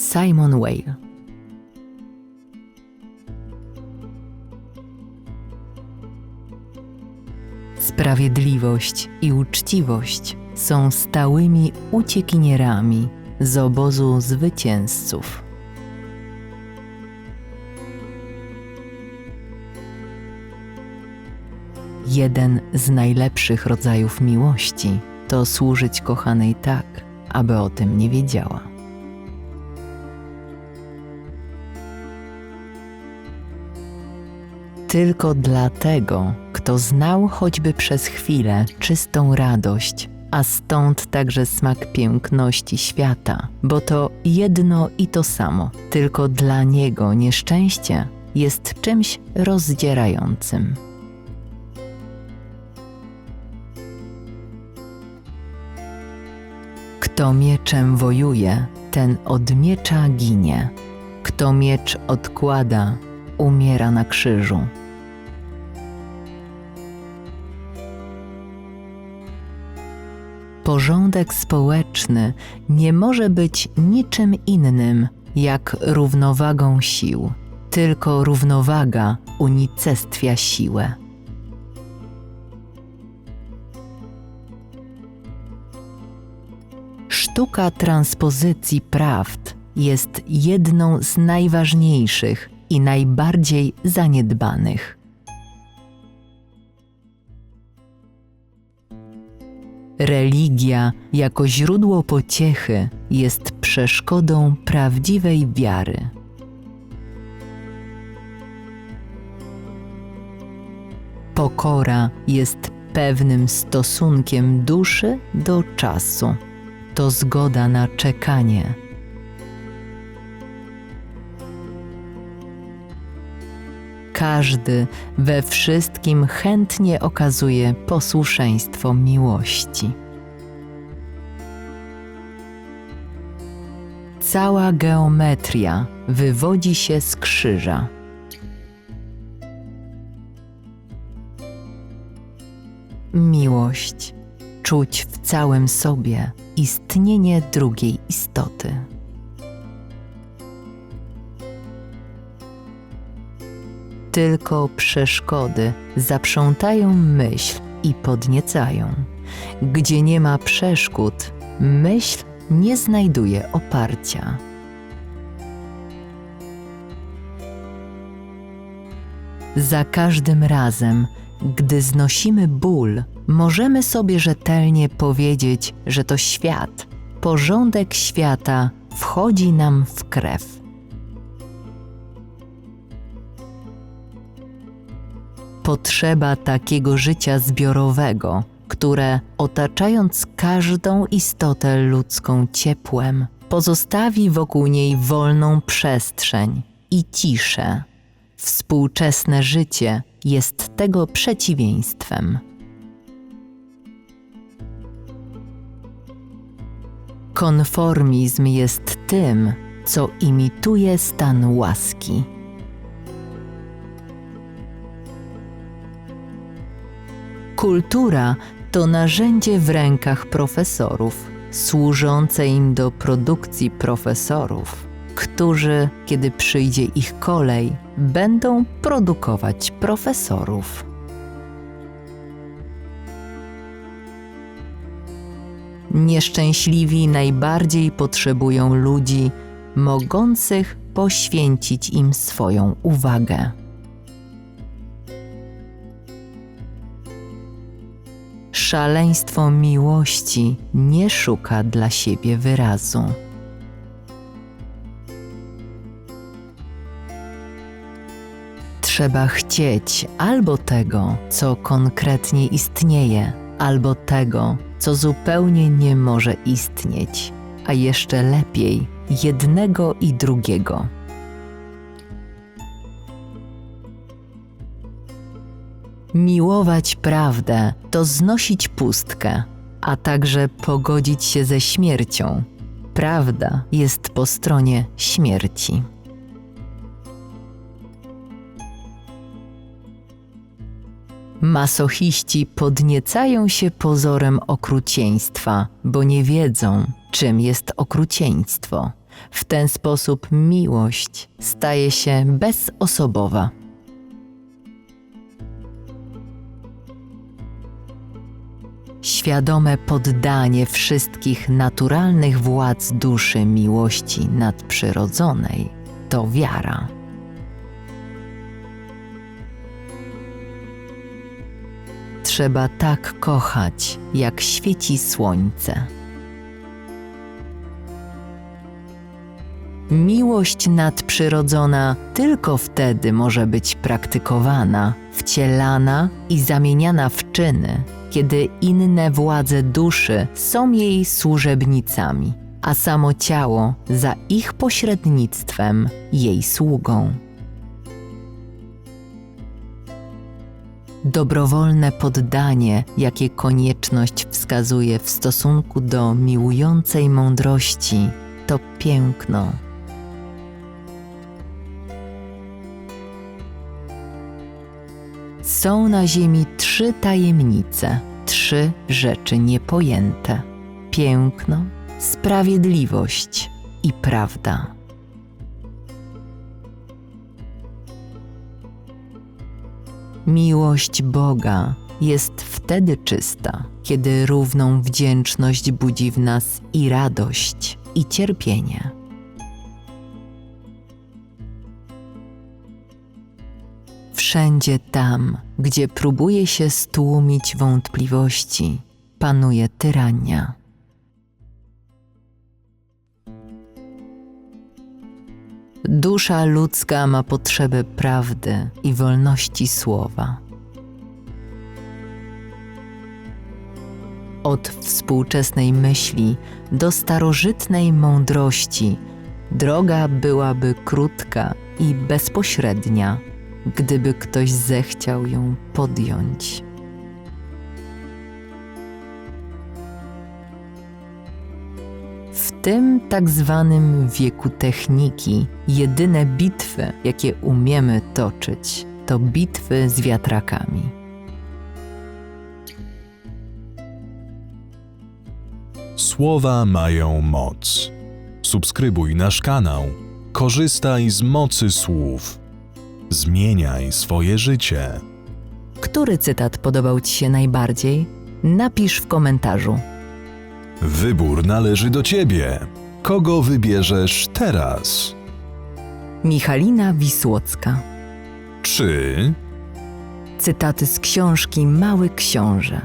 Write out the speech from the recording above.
Simon Weil. Sprawiedliwość i uczciwość są stałymi uciekinierami z obozu zwycięzców. Jeden z najlepszych rodzajów miłości to służyć kochanej tak, aby o tym nie wiedziała. Tylko dlatego, kto znał choćby przez chwilę czystą radość, a stąd także smak piękności świata, bo to jedno i to samo, tylko dla niego nieszczęście jest czymś rozdzierającym. Kto mieczem wojuje, ten od miecza ginie. Kto miecz odkłada, umiera na krzyżu. Porządek społeczny nie może być niczym innym jak równowagą sił. Tylko równowaga unicestwia siłę. Sztuka transpozycji prawd jest jedną z najważniejszych i najbardziej zaniedbanych. Religia jako źródło pociechy jest przeszkodą prawdziwej wiary. Pokora jest pewnym stosunkiem duszy do czasu. To zgoda na czekanie. Każdy we wszystkim chętnie okazuje posłuszeństwo miłości. Cała geometria wywodzi się z krzyża. Miłość czuć w całym sobie istnienie drugiej istoty. Tylko przeszkody zaprzątają myśl i podniecają. Gdzie nie ma przeszkód, myśl nie znajduje oparcia. Za każdym razem, gdy znosimy ból, możemy sobie rzetelnie powiedzieć, że to świat, porządek świata wchodzi nam w krew. Potrzeba takiego życia zbiorowego, które, otaczając każdą istotę ludzką ciepłem, pozostawi wokół niej wolną przestrzeń i ciszę. Współczesne życie jest tego przeciwieństwem. Konformizm jest tym, co imituje stan łaski. Kultura to narzędzie w rękach profesorów, służące im do produkcji profesorów, którzy, kiedy przyjdzie ich kolej, będą produkować profesorów. Nieszczęśliwi najbardziej potrzebują ludzi mogących poświęcić im swoją uwagę. Szaleństwo miłości nie szuka dla siebie wyrazu. Trzeba chcieć albo tego, co konkretnie istnieje, albo tego, co zupełnie nie może istnieć, a jeszcze lepiej jednego i drugiego. Miłować prawdę to znosić pustkę, a także pogodzić się ze śmiercią. Prawda jest po stronie śmierci. Masochiści podniecają się pozorem okrucieństwa, bo nie wiedzą, czym jest okrucieństwo. W ten sposób miłość staje się bezosobowa. Świadome poddanie wszystkich naturalnych władz duszy miłości nadprzyrodzonej to wiara. Trzeba tak kochać, jak świeci słońce. Miłość nadprzyrodzona tylko wtedy może być praktykowana, wcielana i zamieniana w czyny, kiedy inne władze duszy są jej służebnicami, a samo ciało za ich pośrednictwem jej sługą. Dobrowolne poddanie, jakie konieczność wskazuje w stosunku do miłującej mądrości, to piękno. Są na ziemi trzy tajemnice, trzy rzeczy niepojęte: piękno, sprawiedliwość i prawda. Miłość Boga jest wtedy czysta, kiedy równą wdzięczność budzi w nas i radość, i cierpienie. Wszędzie tam, gdzie próbuje się stłumić wątpliwości, panuje tyrania. Dusza ludzka ma potrzebę prawdy i wolności słowa. Od współczesnej myśli do starożytnej mądrości droga byłaby krótka i bezpośrednia, gdyby ktoś zechciał ją podjąć. W tym tak zwanym wieku techniki jedyne bitwy, jakie umiemy toczyć, to bitwy z wiatrakami. Słowa mają moc. Subskrybuj nasz kanał. Korzystaj z mocy słów. Zmieniaj swoje życie. Który cytat podobał Ci się najbardziej? Napisz w komentarzu. Wybór należy do ciebie. Kogo wybierzesz teraz? Michalina Wisłocka. Czy Cytaty z książki Mały Książę.